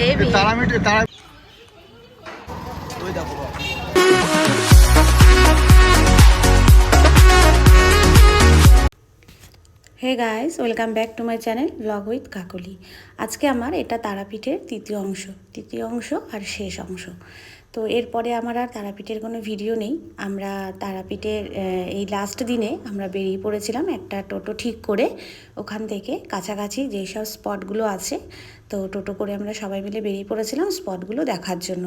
Heavy তারা মিটে তারা ওই দেখো hey guys welcome back to my channel blog with Kakoli. আজকে আমার এটা তারাপীঠের তৃতীয় অংশ তৃতীয় অংশ আর শেষ অংশ। তো এরপরে আমার আর তারাপীঠের কোনো ভিডিও নেই। আমরা তারাপীঠের এই লাস্ট দিনে আমরা বেরিয়ে পড়েছিলাম একটা টোটো ঠিক করে ওখান থেকে কাছাকাছি যেসব স্পটগুলো আছে। তো টোটো করে আমরা সবাই মিলে বেরিয়ে পড়েছিলাম স্পটগুলো দেখার জন্য।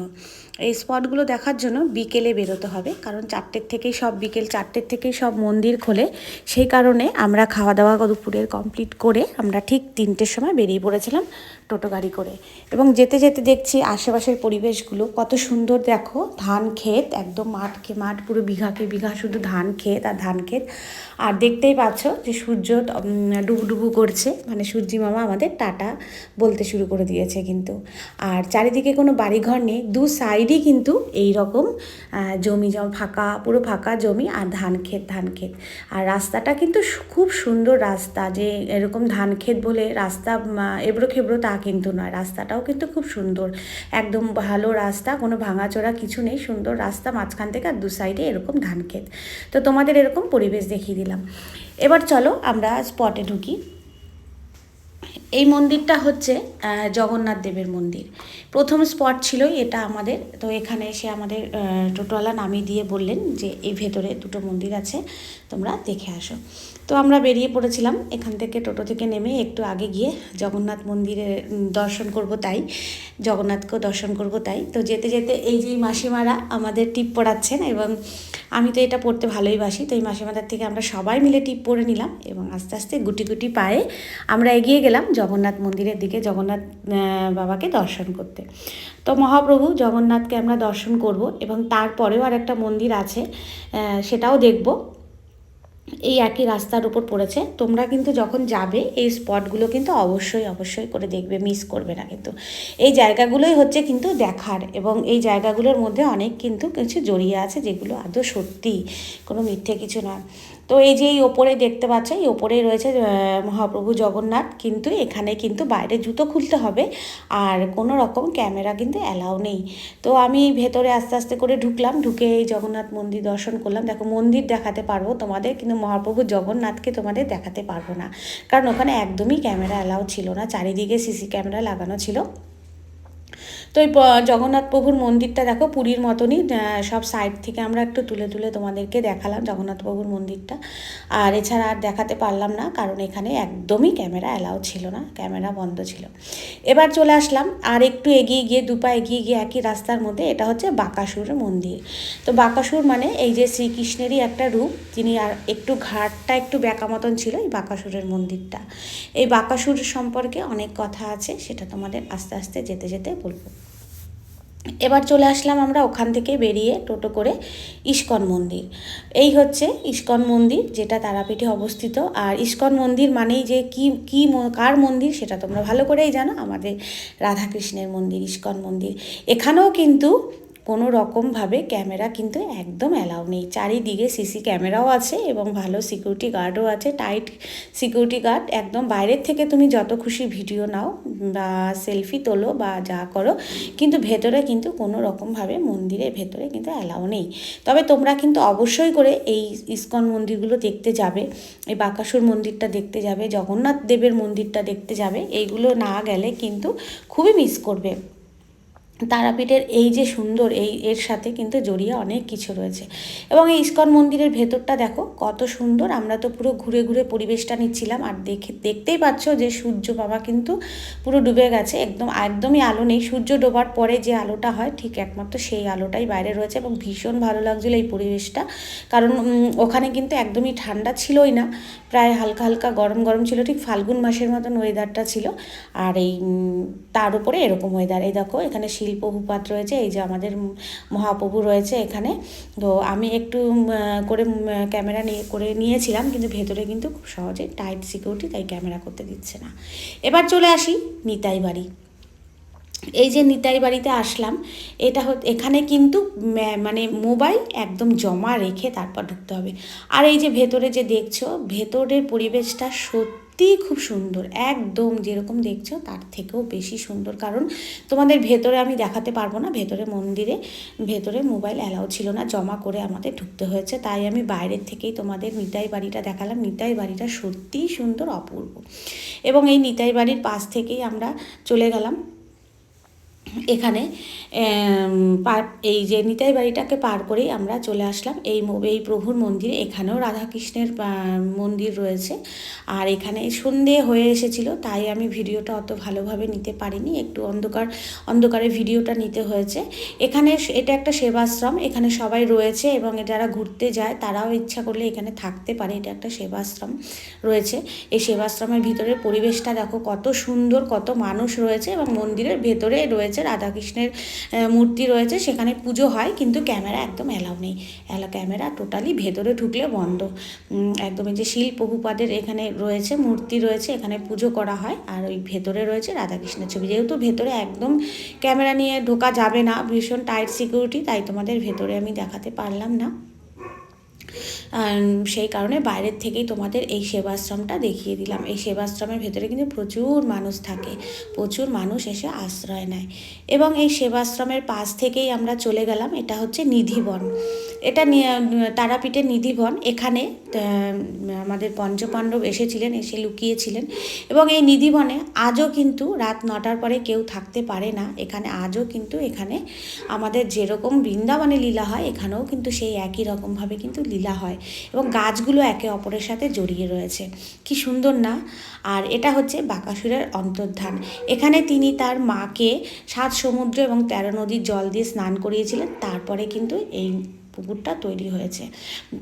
এই স্পটগুলো দেখার জন্য বিকেলে বেরোতে হবে, কারণ চারটের থেকেই সব বিকেল চারটের থেকেই সব মন্দির খোলে। সেই কারণে আমরা খাওয়া দাওয়া দুপুরের কমপ্লিট করে আমরা ঠিক তিনটের সময় বেরিয়ে পড়েছিলাম। টোটো গাড়ি করে। এবং যেতে যেতে দেখছি আশেপাশের পরিবেশগুলো কত সুন্দর দেখো। ধান ক্ষেত, একদম মাঠকে মাঠ পুরো বিঘাকে বিঘা শুধু ধান ক্ষেত আর ধান ক্ষেত। আর দেখতেই পাচ্ছ যে সূর্য ডুবুডুবু করছে। মানে সূর্যি মামা আমাদের টাটা বলতে শুরু করে দিয়েছে কিন্তু। আর চারিদিকে কোনো বাড়িঘর নেই। দু সাইডই কিন্তু এই রকম জমি জম ফাঁকা, পুরো ফাঁকা জমি আর ধান ক্ষেত ধান ক্ষেত। আর রাস্তাটা কিন্তু খুব সুন্দর রাস্তা। যে এরকম ধান ক্ষেত বলে রাস্তা এবড়ো খেবড়ো তা কিন্তু নয়, রাস্তাটাও কিন্তু খুব সুন্দর। একদম ভালো রাস্তা, কোনো ভাঙাচোরা কিছু নেই, সুন্দর রাস্তা, মাঝখান থেকে আর দু সাইডে এরকম ধান ক্ষেত তো তোমাদের এরকম পরিবেশ দেখিয়ে দিলাম। এবার চলো আমরা স্পটে ঢুকি। এই মন্দিরটা হচ্ছে জগন্নাথ দেবের মন্দির। প্রথম স্পট ছিলই এটা আমাদের। তো এখানে এসে আমাদের টোটোওয়ালা নামিয়ে দিয়ে বললেন যে, এই ভেতরে দুটো মন্দির আছে, তোমরা দেখে আসো। তো আমরা বেরিয়ে পড়েছিলাম। এখান থেকে টোটো থেকে নেমে একটু আগে গিয়ে জগন্নাথ মন্দিরে দর্শন করব তাই, জগন্নাথকেও দর্শন করব তাই। তো যেতে যেতে এই যে মাসিমারা আমাদের টিপ পড়াচ্ছেন এবং আমি তো এটা পড়তে ভালোই বাসি, তো এই মাসিমাদার থেকে আমরা সবাই মিলে টিপ পরে নিলাম এবং আস্তে আস্তে গুটি গুটি পায়ে আমরা এগিয়ে গেলাম। জগন্নাথ মন্দিরের দিকে, জগন্নাথ বাবাকে দর্শন করতে। তো মহাপ্রভু জগন্নাথকে আমরা দর্শন করব এবং তারপরেও আর একটা মন্দির আছে সেটাও দেখব। এই একই রাস্তার উপর পড়েছে। তোমরা কিন্তু যখন যাবে, এই স্পটগুলো কিন্তু অবশ্যই অবশ্যই করে দেখবে মিস করবে না কিন্তু। এই জায়গাগুলোই হচ্ছে কিন্তু দেখার এবং এই জায়গাগুলোর মধ্যে অনেক কিন্তু কিছু জড়িয়ে আছে যেগুলো আদৌ সত্যি, কোনো মিথ্যে কিছু নয়। তো এই যে এই ওপরে দেখতে পাচ্ছ, এই ওপরেই রয়েছে মহাপ্রভু জগন্নাথ। কিন্তু এখানে কিন্তু বাইরে জুতো খুলতে হবে আর কোনো রকম ক্যামেরা কিন্তু অ্যালাউ নেই। তো আমি ভেতরে আস্তে আস্তে করে ঢুকলাম, ঢুকে এই জগন্নাথ মন্দির দর্শন করলাম। দেখো, মন্দির দেখাতে পারব তোমাদের, কিন্তু মহাপ্রভু জগন্নাথকে তোমাদের দেখাতে পারব না। কারণ ওখানে একদমই ক্যামেরা অ্যালাউ ছিল না, চারিদিকে সিসি ক্যামেরা লাগানো ছিল। তো এই জগন্নাথ প্রভুর মন্দিরটা দেখো পুরীর মতনই সব সাইড থেকে আমরা একটু তুলে তুলে তোমাদেরকে দেখালাম জগন্নাথ প্রভুর মন্দিরটা। আর এছাড়া আর দেখাতে পারলাম না, কারণ এখানে একদমই ক্যামেরা অ্যালাউ ছিল না, ক্যামেরা বন্ধ ছিল। এবার চলে আসলাম, আর একটু এগিয়ে গিয়ে দুপা এগিয়ে গিয়ে একই রাস্তার মধ্যে, এটা হচ্ছে বাকাসুর মন্দির। তো বাকাসুর মানে এই যে শ্রীকৃষ্ণেরই একটা রূপ তিনি আর একটু ঘাটটা একটু ব্যাকা মতন ছিল এই বাকাসুরের মন্দিরটা। এই বাকাসুর সম্পর্কে অনেক কথা আছে, সেটা তোমাদের আস্তে আস্তে যেতে যেতে বলব এবার চলে আসলাম আমরা ওখান থেকে বেরিয়ে টোটো করে ইস্কন মন্দির। এই হচ্ছে ইস্কন মন্দির যেটা তারাপীঠে অবস্থিত। আর ইস্কন মন্দির মানেই যে কি কি কার মন্দির সেটা তোমরা ভালো করেই জানো। আমাদের রাধাকৃষ্ণের মন্দির, ইস্কন মন্দির। এখানেও কিন্তু কোনো রকমভাবে ক্যামেরা কিন্তু একদম অ্যালাউ নেই। চারিদিকে সিসি ক্যামেরাও আছে এবং ভালো সিকিউরিটি গার্ডও আছে। টাইট সিকিউরিটি গার্ড একদম বাইরের থেকে তুমি যত খুশি ভিডিও নাও বা সেলফি তোলো বা যা করো, কিন্তু ভেতরে কিন্তু কোনো রকমভাবে মন্দিরের ভেতরে কিন্তু অ্যালাউ নেই। তবে তোমরা কিন্তু অবশ্যই করে এই ইস্কন মন্দিরগুলো দেখতে যাবে, এই বাকাসুর মন্দিরটা দেখতে যাবে, জগন্নাথ দেবের মন্দিরটা দেখতে যাবে। এইগুলো না গেলে কিন্তু খুবই মিস করবে। তারাপীঠের এই যে সুন্দর, এই এর সাথে কিন্তু জড়িয়ে অনেক কিছু রয়েছে। এবং এই ইস্কন মন্দিরের ভেতরটা দেখো, কত সুন্দর। আমরা তো পুরো ঘুরে ঘুরে পরিবেশটা নিচ্ছিলাম, আর দেখে, দেখতেই পাচ্ছ যে সূর্য বাবা কিন্তু পুরো ডুবে গেছে, একদম, একদমই আলো নেই। সূর্য ডোবার পরে যে আলোটা হয়, ঠিক একমাত্র সেই আলোটাই বাইরে রয়েছে এবং ভীষণ ভালো লাগছিল এই পরিবেশটা। কারণ ওখানে কিন্তু একদমই ঠান্ডা ছিলই না, প্রায় হালকা হালকা গরম গরম ছিল, ঠিক ফাল্গুন মাসের মতন ওয়েদারটা ছিল। আর এই তার উপরে এরকম ওয়েদার এই দেখো, এখানে শিল্পভূপাত রয়েছে, এই যে আমাদের মহাপ্রভু রয়েছে এখানে। তো আমি একটু করে ক্যামেরা নিয়ে, করে নিয়েছিলাম, কিন্তু ভেতরে কিন্তু খুব সহজে টাইট সিকিউরিটি তাই ক্যামেরা করতে দিচ্ছে না। এবার চলে আসি নিতাই বাড়ি। এই যে নিতাই বাড়িতে আসলাম, এটা এখানে কিন্তু মানে মোবাইল একদম জমা রেখে তারপর ঢুকতে হবে। আর এই যে ভেতরে যে দেখছ, ভেতরের পরিবেশটা সত্যি সত্যি খুব সুন্দর। একদম যেরকম দেখছ তার থেকেও বেশি সুন্দর। কারণ তোমাদের ভেতরে আমি দেখাতে পারব না, ভেতরে মন্দিরে, ভেতরে মোবাইল অ্যালাউ ছিল না, জমা করে আমাদের ঢুকতে হয়েছে। তাই আমি বাইরের থেকেই তোমাদের নিতাই বাড়িটা দেখালাম। নিতাই বাড়িটা সত্যিই সুন্দর, অপূর্ব। এবং এই নিতাই বাড়ির পাশ থেকেই আমরা চলে গেলাম। এখানে এই যে নিতাই বাড়িটাকে পার করেই আমরা চলে আসলাম। এই এই প্রভুর মন্দিরে, এখানেও রাধাকৃষ্ণের মন্দির রয়েছে। আর এখানে সন্ধে হয়ে এসেছিল, তাই আমি ভিডিওটা অত ভালোভাবে নিতে পারিনি। একটু অন্ধকার, অন্ধকারে ভিডিওটা নিতে হয়েছে। এখানে এটা একটা সেবাশ্রম, এখানে সবাই রয়েছে এবং যারা ঘুরতে যায়, তারাও ইচ্ছা করলে এখানে থাকতে পারে। এটা একটা সেবাশ্রম রয়েছে। এই সেবাশ্রমের ভিতরের পরিবেশটা দেখো, কত সুন্দর, কত মানুষ রয়েছে এবং মন্দিরের ভেতরে রয়েছে। রাধাকৃষ্ণের আহ, মূর্তি রয়েছে সেখানে পুজো হয় কিন্তু ক্যামেরা একদম অ্যালাউ নেই। অ্যালা ক্যামেরা টোটালি ভেতরে ঢুকলে বন্ধ। একদম এই যে শিল প্রভুপাদের এখানে রয়েছে মূর্তি রয়েছে এখানে পুজো করা হয় আর ওই ভেতরে রয়েছে রাধাকৃষ্ণের ছবি। যেহেতু ভেতরে একদম ক্যামেরা নিয়ে ঢোকা যাবে না ভীষণ টাইট সিকিউরিটি তাই তোমাদের ভেতরে আমি দেখাতে পারলাম না। সেই কারণে বাইরের থেকেই তোমাদের এই সেবাশ্রমটা দেখিয়ে দিলাম। এই সেবাশ্রমের ভেতরে কিন্তু প্রচুর মানুষ থাকে, প্রচুর মানুষ এসে আশ্রয় নেয়। এবং এই সেবাশ্রমের পাশ থেকেই আমরা চলে গেলাম, এটা হচ্ছে নিধিবন। এটা তারাপীঠের নিধিবন এখানে আমাদের পঞ্চপাণ্ডব এসেছিলেন, এসে লুকিয়েছিলেন এবং এই নিধিবনে আজও কিন্তু রাত নটার পরে কেউ থাকতে পারে না। এখানে আজও কিন্তু এখানে আমাদের যেরকম বৃন্দাবনে লীলা হয়, এখানেও কিন্তু সেই একই রকমভাবে কিন্তু লীলা হয় এবং গাছগুলো একে অপরের সাথে জড়িয়ে রয়েছে। কি সুন্দর না? আর এটা হচ্ছে বাঁকাসুরের অন্তর্ধান। এখানে তিনি তার মাকে সাত সমুদ্র এবং তেরো নদীর জল দিয়ে স্নান করিয়েছিলেন, তারপরে কিন্তু এই পুকুরটা তৈরি হয়েছে।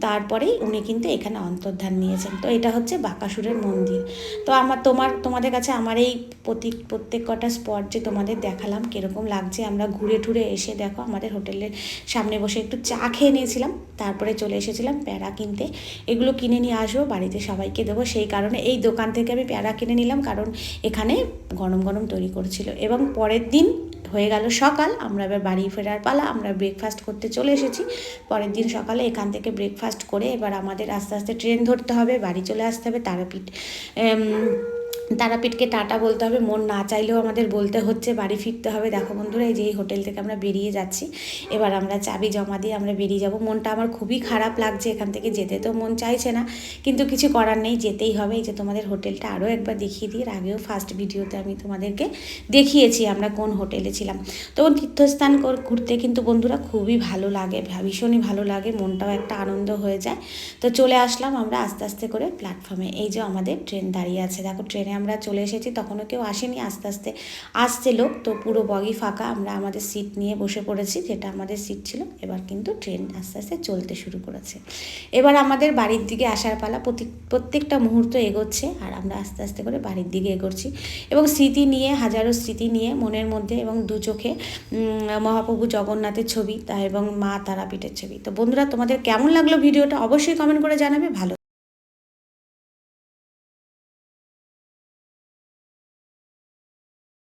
তারপরেই উনি কিন্তু এখানে অন্তর্ধান নিয়েছেন। তো এটা হচ্ছে বাঁকাসুরের মন্দির। তো আমার তোমার, তোমাদের কাছে আমার এই প্রতি, প্রত্যেক কটা স্পট যে তোমাদের দেখালাম কীরকম লাগছে, আমরা ঘুরে টুরে এসে দেখো, আমাদের হোটেলের সামনে বসে একটু চা খেয়ে নিয়েছিলাম, তারপরে চলে এসেছিলাম প্যারা কিনতে। এগুলো কিনে নিয়ে আসব, বাড়িতে সবাইকে দেবো। সেই কারণে এই দোকান থেকে আমি প্যারা কিনে নিলাম, কারণ এখানে গরম গরম তৈরি করছিল। এবং পরের দিন হয়ে গেল সকাল, আমরা এবার বাড়ি ফেরার পালা, আমরা ব্রেকফাস্ট করতে চলে এসেছি। পরের দিন সকালে এখান থেকে ব্রেকফাস্ট করে এবার আমাদের আস্তে আস্তে ট্রেন ধরতে হবে, বাড়ি চলে আসতে হবে, তারাপীঠ তারাপীঠকে টাটা বলতে হবে, মন না চাইলেও আমাদের বলতে হচ্ছে, বাড়ি ফিরতে হবে। দেখো বন্ধুরা, এই যে এই হোটেল থেকে আমরা বেরিয়ে যাচ্ছি। এবার আমরা চাবি জমা দিয়ে আমরা বেরিয়ে যাব। মনটা আমার খুবই খারাপ লাগছে এখান থেকে যেতে, তো মন চাইছে না। কিন্তু কিছু করার নেই, যেতেই হবে। এই যে তোমাদের হোটেলটা আরও একবার দেখিয়ে দিই আগেও ফার্স্ট ভিডিওতে আমি তোমাদেরকে দেখিয়েছি আমরা কোন হোটেলে ছিলাম। তো তীর্থস্থান ঘুরতে কিন্তু বন্ধুরা খুবই ভালো লাগে, ভীষণই ভালো লাগে, মনটাও একটা আনন্দ হয়ে যায়। তো চলে আসলাম আমরা আস্তে আস্তে করে প্ল্যাটফর্মে এই যে আমাদের ট্রেন দাঁড়িয়ে আছে। দেখো ট্রেনে আমরা চলে এসেছি, তখনও কেউ আসেনি, আস্তে আস্তে আসছে লোক। তো পুরো বগি ফাঁকা, আমরা আমাদের সিট নিয়ে বসে পড়েছি, যেটা আমাদের সিট ছিল। এবার কিন্তু ট্রেন আস্তে আস্তে চলতে শুরু করেছে। এবার আমাদের বাড়ির দিকে আসার পালা, প্রতি- প্রত্যেকটা মুহূর্ত এগোচ্ছে, আর আমরা আস্তে আস্তে করে বাড়ির দিকে এগোচ্ছি। এবং স্মৃতি নিয়ে, হাজারো স্মৃতি নিয়ে, মনের মধ্যে এবং দু চোখে মহাপ্রভু জগন্নাথের ছবি, তা এবং মা তারাপীঠের ছবি। তো বন্ধুরা, তোমাদের কেমন লাগল ভিডিওটা অবশ্যই কমেন্ট করে জানাবে, ভালো